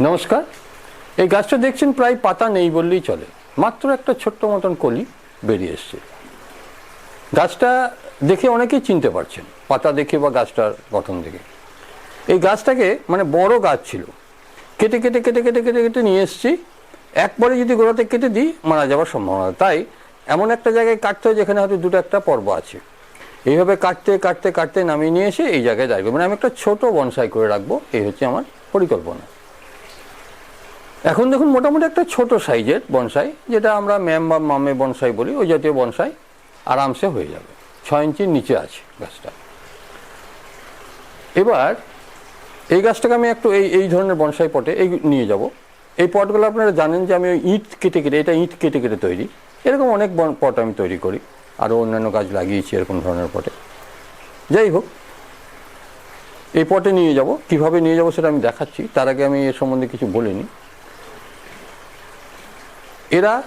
নমস্কার। এই গাছটা দেখছেন প্রায় পাতা নেই বললেই চলে। মাত্র একটা ছোট্ট মতন কলি বেরিয়ে এসছে। গাছটা দেখে অনেকেই চিনতে পারছেন, পাতা দেখে বা গাছটার গঠন দেখে। এই গাছটাকে মানে বড় গাছ ছিল। কেটে কেটে কেটে কেটে কেটে কেটে নিয়ে এসেছি। একবারে যদি গোড়াতে কেটে দিই, মারা যাওয়ার সম্ভাবনা। তাই এমন একটা জায়গায় কাটতে হয় যেখানে হয়তো দুটো একটা পর্ব আছে। এইভাবে কাটতে কাটতে কাটতে নামিয়ে নিয়ে এসে এই জায়গায় দাঁড়িয়ে। মানে আমি একটা ছোট বনসাই করে রাখব। এই হচ্ছে আমার পরিকল্পনা। এখন দেখুন মোটামুটি একটা ছোট সাইজের বনসাই, যেটা আমরা ম্যাম বা মামে বনসাই বলি, ওই জাতীয় বনসাই আরামসে হয়ে যাবে। ছয় ইঞ্চির নিচে আছে গাছটা। এবার এই গাছটাকে আমি একটু এই এই ধরনের বনসাই পটে এই নিয়ে যাব। এই পটগুলো আপনারা জানেন যে আমি ওই ইট কেটে কেটে, এটা ইট কেটে কেটে তৈরি। এরকম অনেক পট আমি তৈরি করি। আরও অন্যান্য গাছ লাগিয়েছি এরকম ধরনের পটে। যাই হোক, এই পটে নিয়ে যাব। কীভাবে নিয়ে যাব সেটা আমি দেখাচ্ছি। তার আগে আমি এর সম্বন্ধে কিছু বলিনি। এরা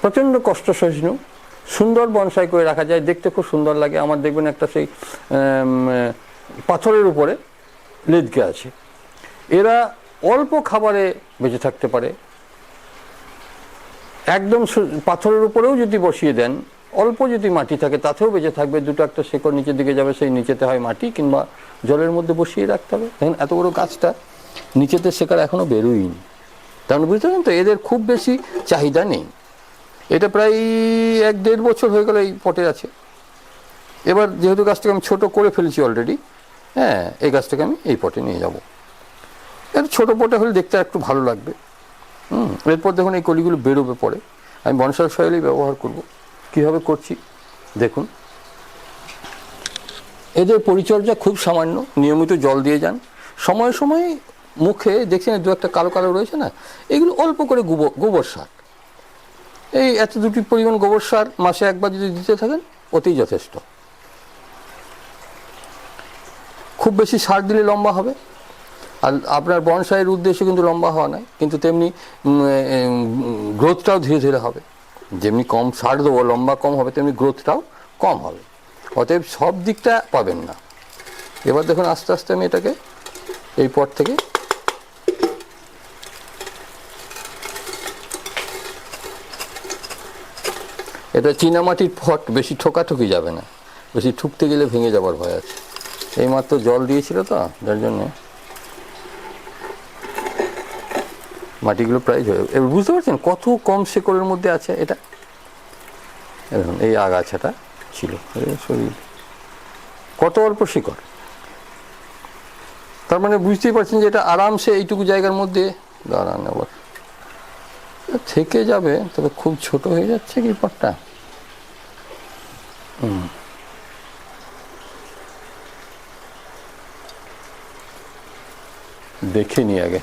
প্রচণ্ড কষ্ট সহিষ্ণু সুন্দর বনসাই করে রাখা যায়, দেখতে খুব সুন্দর লাগে। আমার দেখবেন একটা সেই পাথরের উপরে লেদকে আছে। এরা অল্প খাবারে বেঁচে থাকতে পারে। একদম পাথরের উপরেও যদি বসিয়ে দেন, অল্প যদি মাটি থাকে, তাতেও বেঁচে থাকবে। দুটো একটা শেকড় নিচের দিকে যাবে, সেই নিচেতে হয় মাটি, কিংবা জলের মধ্যে বসিয়ে রাখতে হবে। দেখেন এত বড় গাছটা। নিচেতে শেখার এখনও বেরোয়নি তার মানে বুঝতে পারছেন তো, এদের খুব বেশি চাহিদা নেই। এটা প্রায় এক দেড় বছর হয়ে গেল এই পটে আছে। এবার যেহেতু গাছটাকে আমি ছোটো করে ফেলেছি অলরেডি হ্যাঁ এই গাছটাকে আমি এই পটে নিয়ে যাব। এর ছোটো পটে হলে দেখতে একটু ভালো লাগবে। হুম, এরপর দেখুন এই কলিগুলো বেরোবে পরে। আমি বনসার সয়েলই ব্যবহার করব। কীভাবে করছি? দেখুন। এদের পরিচর্যা খুব সামান্য, নিয়মিত জল দিয়ে যান। সময়ে সময়ে মুখে দেখছেন দু একটা কালো কালো রয়েছে না? এগুলো অল্প করে গোবর গোবর সার। এই এত দুটি পরিমাণ গোবর সার মাসে একবার যদি দিতে থাকেন অতি যথেষ্ট। খুব বেশি সার দিলে লম্বা হবে। আর আপনার বনসাইয়ের উদ্দেশ্য কিন্তু লম্বা হওয়া নয়, কিন্তু তেমনি গ্রোথটাও ধীরে ধীরে হবে। যেমনি কম সার দেবো, লম্বা কম হবে, তেমনি গ্রোথটাও কম হবে। অতএব সব দিকটা পাবেন না। এবার দেখুন আস্তে আস্তে আমি এটাকে এই পর থেকে এটা চীনামাটির ফট, বেশি ঠোকাঠুকি যাবে না। বেশি ঠুকতে গেলে ভেঙে যাবার ভয় আছে। এইমাত্র জল দিয়েছিল তো, যার জন্যে মাটিগুলো প্রায় ঝরে এবার বুঝতে পারছেন কত কম শেকড়ের মধ্যে আছে এটা? দেখুন, এই আগাছাটা ছিল শরীর। কত অল্প শিকড়। তার মানে বুঝতেই পারছেন যে এটা আরামসে এইটুকু জায়গার মধ্যে দাঁড়ান আবার থেকে যাবে তবে খুব ছোট হয়ে যাচ্ছে কি পটটা হুম। দেখে নি আগে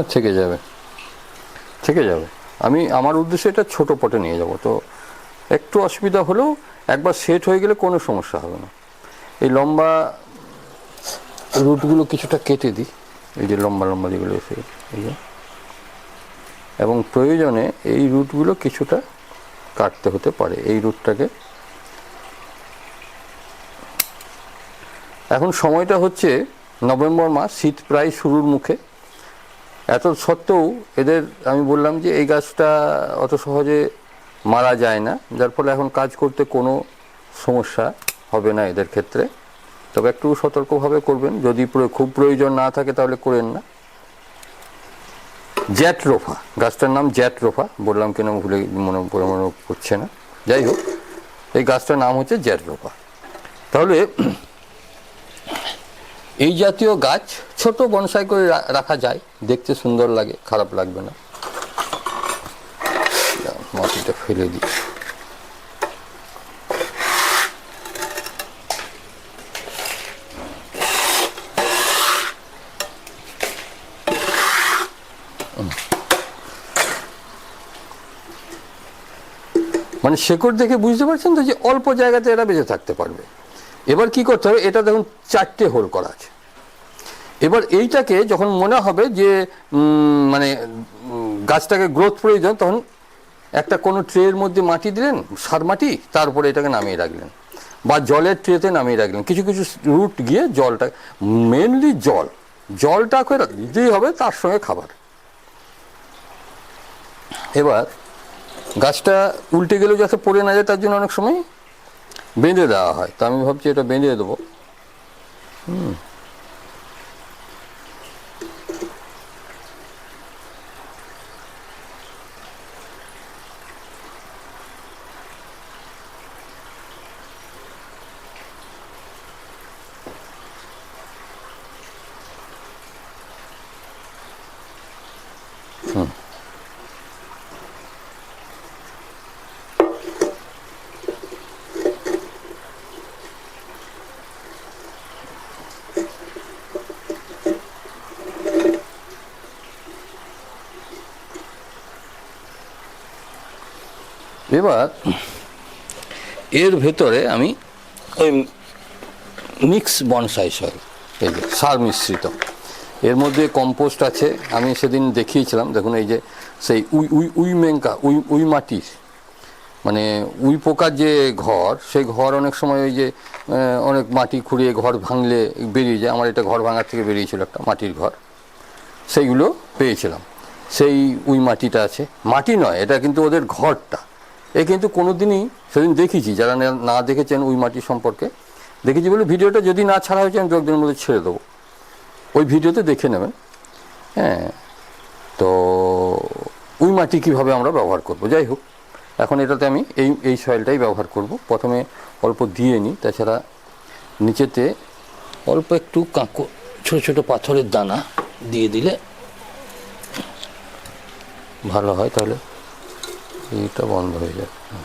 না থেকে যাবে। থেকে যাবে। আমি, আমার উদ্দেশ্যে এটা ছোট পটে নিয়ে যাব। তো একটু অসুবিধা হলেও একবার সেট হয়ে গেলে কোনো সমস্যা হবে না। এই লম্বা রুটগুলো কিছুটা কেটে দিই। এই যে লম্বা লম্বা যেগুলো এসে এই যে। এবং প্রয়োজনে এই রুটগুলো কিছুটা কাটতে হতে পারে। এই রুটটাকে এখন সময়টা হচ্ছে নভেম্বর মাস, শীত প্রায় শুরুর মুখে। এত সত্ত্বেও এদের, আমি বললাম যে এই গাছটা অত সহজে মারা যায় না, যার ফলে এখন কাজ করতে কোনো সমস্যা হবে না এদের ক্ষেত্রে। তবে একটু সতর্কভাবে করবেন, যদি খুব প্রয়োজন না থাকে তাহলে করেন না। জ্যাট রোফা গাছটার নাম জ্যাট রোফা বললাম কেন ভুলে মনে মনে পড়ছে না। যাই হোক, এই গাছটার নাম হচ্ছে জ্যাট রোফা তাহলে এই জাতীয় গাছ ছোট বনসাই করে রাখা যায়। দেখতে সুন্দর লাগে, খারাপ লাগবে না। মাটিটা ফেলে দিই। মানে শেকড় দেখে বুঝতে পারছেন তো যে অল্প জায়গাতে এরা বেঁচে থাকতে পারবে। এবার কি করতে হবে? এটা দেখুন চারটে হোল করা আছে। এবার এইটাকে যখন মনে হবে যে মানে গাছটাকে গ্রোথ প্রয়োজন, তখন একটা কোনো ট্রের মধ্যে মাটি দিলেন, সার মাটি, তারপরে এটাকে নামিয়ে রাখলেন বা জলের ট্রেতে নামিয়ে রাখলেন। কিছু কিছু রুট গিয়ে জলটা মেনলি জল, জলটা করে দিতেই হবে, তার সঙ্গে খাবার। এবার গাছটা উল্টে গেলেও যাতে পড়ে না যায়, তার জন্য অনেক সময় বেঁধে দেওয়া হয়। তা আমি ভাবছি এটা বেঁধে দেবো। হুম। এবার এর ভেতরে আমি ওই মিক্স বনসাই সয়েল সার মিশ্রিত। এর মধ্যে কম্পোস্ট আছে, আমি সেদিন দেখিয়েছিলাম, দেখুন এই যে সেই উই উই উই মেঙ্কা উই উই মাটির মানে উই পোকার যে ঘর, সেই ঘর অনেক সময় ওই যে অনেক মাটি খুঁড়িয়ে ঘর ভাঙলে বেরিয়ে যায়, আমার এটা ঘর ভাঙার থেকে বেরিয়েছিল একটা মাটির ঘর, সেইগুলো পেয়েছিলাম, সেই উই মাটিটা আছে, মাটি নয়, এটা কিন্তু ওদের ঘরটা, এ কিন্তু কোনো দিনই সেদিন দেখেছি, যারা না- দেখেছেন উই মাটি সম্পর্কে, দেখেছি বলে ভিডিওটা যদি না ছাড়া হয়েছে, আমি দু একদিনের মধ্যে ছেড়ে দেবো। ওই ভিডিওতে দেখে নেবেন হ্যাঁ তো ওই মাটি কীভাবে আমরা ব্যবহার করব? যাই হোক, এখন এটাতে আমি এই এই সয়েলটাই ব্যবহার করব। প্রথমে অল্প দিয়ে নিই, তাছাড়া নিচেতে অল্প একটু কাঁকো, ছোটো ছোটো পাথরের দানা দিয়ে দিলে ভালো হয়। তাহলে এইটা বন্ধ হয়ে যাবে হুম।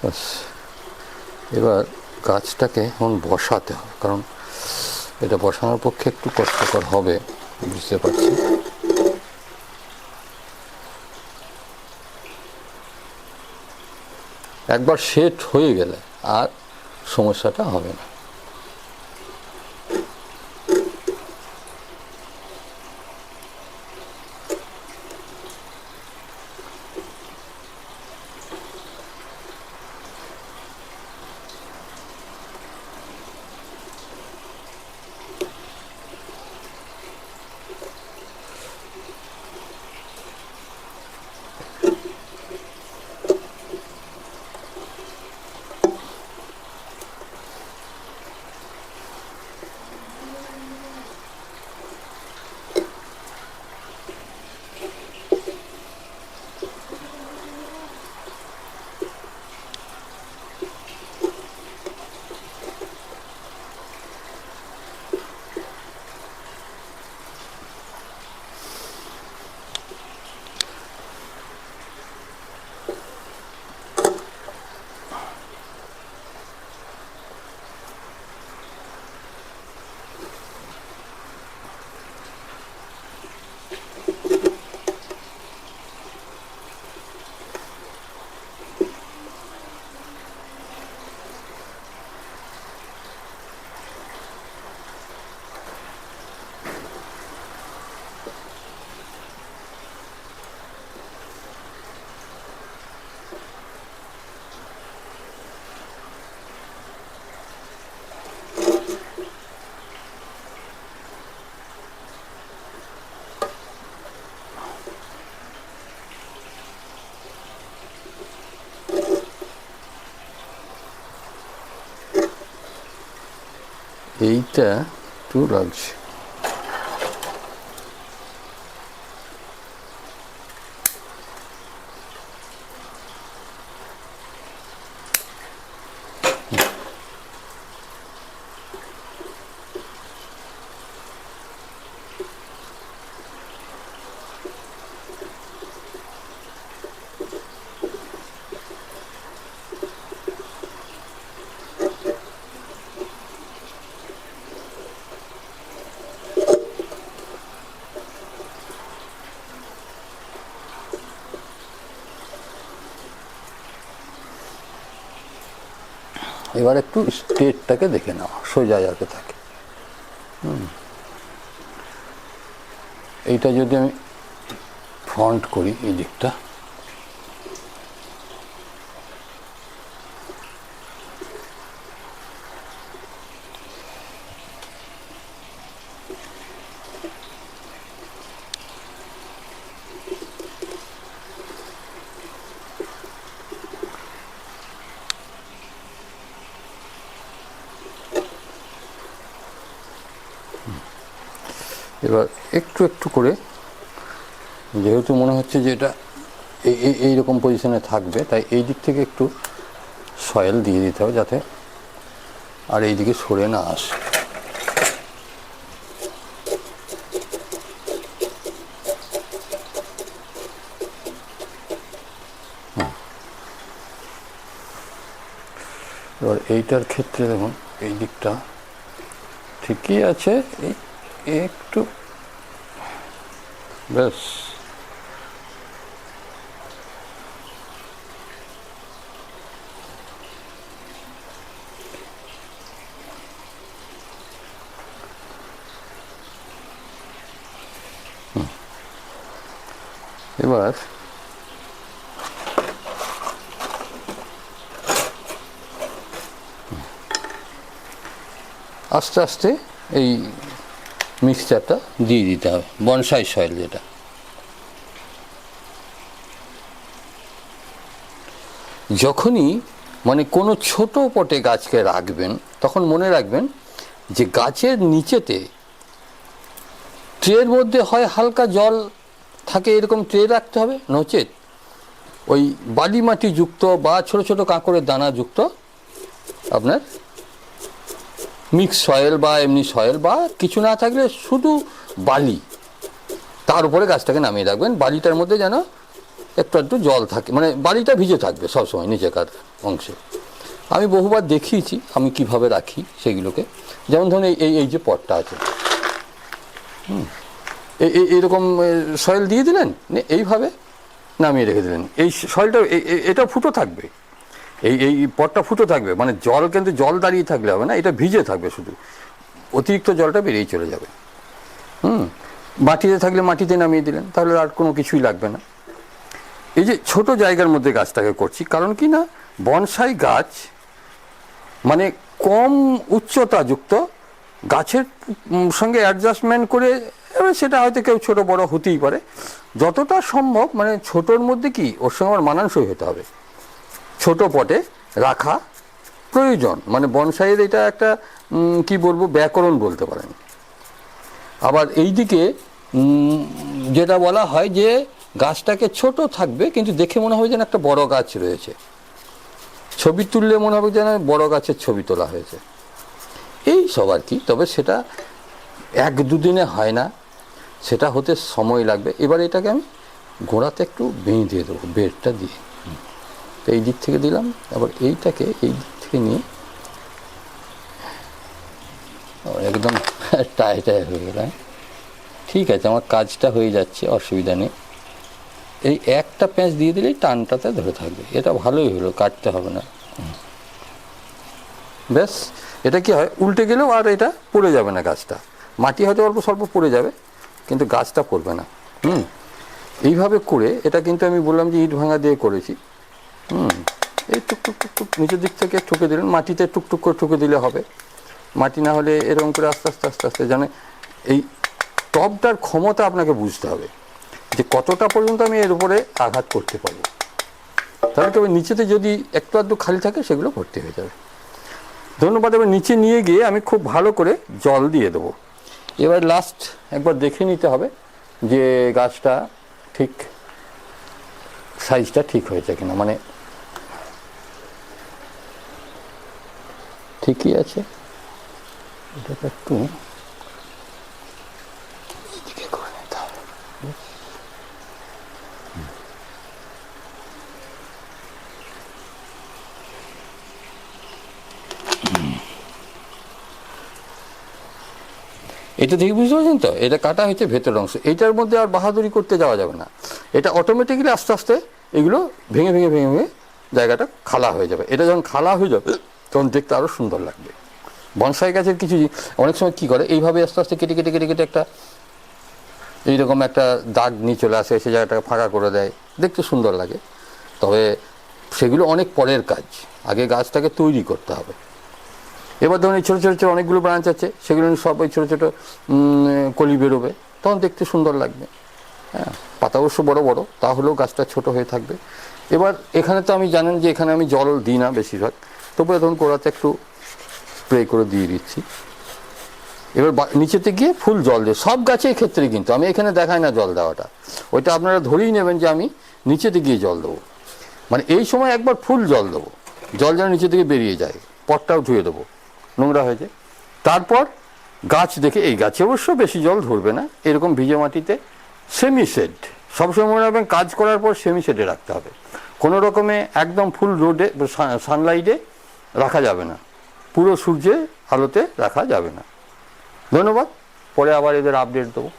ব্যাস এবার গাছটাকে এখন বসাতে হবে, কারণ এটা বসানোর পক্ষে একটু কষ্টকর হবে, বুঝতে পারছি। একবার সেট হয়ে গেলে আর সমস্যাটা হবে না। এইটা একটু রাখছি এবার একটু স্টেটটাকে দেখে নেওয়া সোজা যাতে থাকে। এইটা যদি আমি ফ্রন্ট করি, এই দিকটা। এবার একটু একটু করে, যেহেতু মনে হচ্ছে যে এটা এই- এই- এইরকম পজিশনে থাকবে, তাই এই দিক থেকে একটু সয়েল দিয়ে দিতে হবে যাতে আর এই দিকে সরে না আসে। এবার এইটার ক্ষেত্রে দেখুন, এই দিকটা ঠিকই আছে, এই একটু হুম। এবার আস্তে আস্তে এই মিক্সচারটা দিয়ে দিতে হবে, বনসাই সয়েল যেটা। যখনই মানে কোনো ছোট পটে গাছকে রাখবেন, তখন মনে রাখবেন যে গাছের নিচেতে ট্রের মধ্যে হয় হালকা জল থাকে, এরকম ট্রে রাখতে হবে, নচেত ওই বালি মাটি যুক্ত বা ছোট ছোট কাঁকড়ের দানা যুক্ত আপনার মিক্স সয়েল বা এমনি সয়েল বা কিছু না থাকলে শুধু বালি। তার উপরে গাছটাকে নামিয়ে রাখবেন। বালিটার মধ্যে যেন একটু একটু জল থাকে। মানে বালিটা ভিজে থাকবে সবসময় নিচেকার অংশে। আমি বহুবার দেখিয়েছি আমি কীভাবে রাখি সেগুলোকে। যেমন ধরুন এই, এই- যে পটটা আছে। হুম। এই এই- এইরকম সয়েল দিয়ে দিলেন? এইভাবে নামিয়ে রেখে দিলেন। এই সয়েলটা এটা ফুটো থাকবে। এই এই পটটা ফুটো থাকবে মানে জল কিন্তু জল দাঁড়িয়ে থাকলে হবে না, এটা ভিজে থাকবে শুধু। অতিরিক্ত জলটা বেরিয়ে চলে যাবে। হুম, মাটিতে থাকলে মাটিতে নামিয়ে দিলেন, তাহলে আর কোনো কিছুই লাগবে না। এই যে ছোট জায়গার মধ্যে গাছটাকে করছি, কারণ কি না, বনসাই গাছ মানে কম উচ্চতা যুক্ত গাছের সঙ্গে অ্যাডজাস্টমেন্ট করে, এবার সেটা হয়তো কেউ ছোট বড় হতেই পারে। যতটা সম্ভব মানে ছোটোর মধ্যে কি, ওর সঙ্গে আমার মানানসই হতে হবে। ছোট পটে রাখা প্রয়োজন। মানে বনসাইয়ের এটা একটা কি বলব, ব্যাকরণ বলতে পারেন। আবার এই দিকে যেটা বলা হয় যে গাছটাকে ছোট থাকবে, কিন্তু দেখে মনে হবে যেন একটা বড় গাছ রয়েছে। ছবি তুললে মনে হবে যেন বড় গাছের ছবি তোলা হয়েছে। এই সব আর কি, তবে সেটা এক দুদিনে হয় না। সেটা হতে সময় লাগবে। এবার এটাকে আমি গোড়াতে একটু বেঁধে দেবো, বেডটা দিয়ে। তো এই দিক থেকে দিলাম, আবার এইটাকে এই দিক থেকে নিয়ে একদম টায় টায় হয়ে গেল হ্যাঁ? ঠিক আছে, আমার কাজটা হয়ে যাচ্ছে, অসুবিধা নেই এই একটা প্যাঁচ দিয়ে দিলেই টানটাতে ধরে থাকবে, এটা ভালোই হলো, কাটতে হবে না। ব্যাস, এটা কি হয়, উল্টে গেলেও আর এটা পড়ে যাবে না গাছটা মাটি হয়তো অল্প স্বল্প পড়ে যাবে, কিন্তু গাছটা পড়বে না হুম, এইভাবে করে, এটা কিন্তু আমি বললাম যে ইট ভাঙা দিয়ে করেছি হুম, এই টুক টুক টুক টুক নিচের দিক থেকে ঠুকে দিলেন, মাটিতে টুকটুক করে ঠুকে দিলে হবে। মাটি না হলে এরকম করে আস্তে আস্তে আস্তে আস্তে জানে, এই টবটার ক্ষমতা আপনাকে বুঝতে হবে যে কতটা পর্যন্ত আমি এর উপরে আঘাত করতে পারব। তাহলে তবে নিচেতে যদি একটু আধটু খালি থাকে, সেগুলো ভর্তি হয়ে যাবে। ধন্যবাদ, এবার নিচে নিয়ে গিয়ে আমি খুব ভালো করে জল দিয়ে দেবো। এবার লাস্ট একবার দেখে নিতে হবে যে গাছটা ঠিক সাইজটা ঠিক হয়েছে কিনা। মানে ঠিকই আছে। এটাকে একটু এদিকে করে নিতে হবে। এটা দেখে বুঝতে পারছেন তো? এটা কাটা হয়েছে ভেতরের অংশ। এটার মধ্যে আর বাহাদুরি করতে যাওয়া যাবে না। এটা অটোমেটিক্যালি আস্তে আস্তে এগুলো ভেঙে ভেঙে ভেঙে ভেঙে জায়গাটা খালা হয়ে যাবে। এটা যখন খালা হয়ে যাবে তখন দেখতে আরও সুন্দর লাগবে। বনসাই গাছের কিছু অনেক সময় কী করে? এইভাবে আস্তে আস্তে কেটে কেটে কেটে কেটে একটা এইরকম একটা দাগ নিয়ে চলে আসে, সে জায়গাটাকে ফাঁকা করে দেয়। দেখতে সুন্দর লাগে। তবে সেগুলো অনেক পরের কাজ। আগে গাছটাকে তৈরি করতে হবে। এবার ধরুন এই ছোটো ছোটো ছোটো অনেকগুলো ব্রাঞ্চ আছে, সেগুলো সব ওই ছোটো ছোটো কলি বেরোবে। তখন দেখতে সুন্দর লাগবে। হ্যাঁ পাতা অবশ্য বড় বড়। তাহলেও গাছটা ছোট হয়ে থাকবে। এবার এখানে তো আমি জানেন যে এখানে আমি জল দিই না বেশিরভাগ। তবুও ধরুন গোড়াতে একটু স্প্রে করে দিয়ে দিচ্ছি। এবার নিচেতে গিয়ে ফুল জল দিয়ে সব গাছের ক্ষেত্রে কিন্তু, আমি এখানে দেখাই না জল দেওয়াটা। ওইটা আপনারা ধরেই নেবেন যে আমি নিচেতে গিয়ে জল দেবো। মানে এই সময় একবার ফুল জল দেবো। জল যেন নিচে থেকে বেরিয়ে যায়, পটটাও ধুয়ে দেবো। নোংরা হয়ে যায়। তারপর গাছ দেখে এই গাছে অবশ্য বেশি জল ধরবে না। এরকম ভিজে মাটিতে সেমি সেড সবসময় মনে রাখবেন কাজ করার পর সেমি সেডে রাখতে হবে। কোনো রকমে একদম ফুল রোডে সানলাইটে রাখা যাবে না। পুরো সূর্যের আলোতে রাখা যাবে না। ধন্যবাদ। পরে আবার এদের আপডেট দেবো।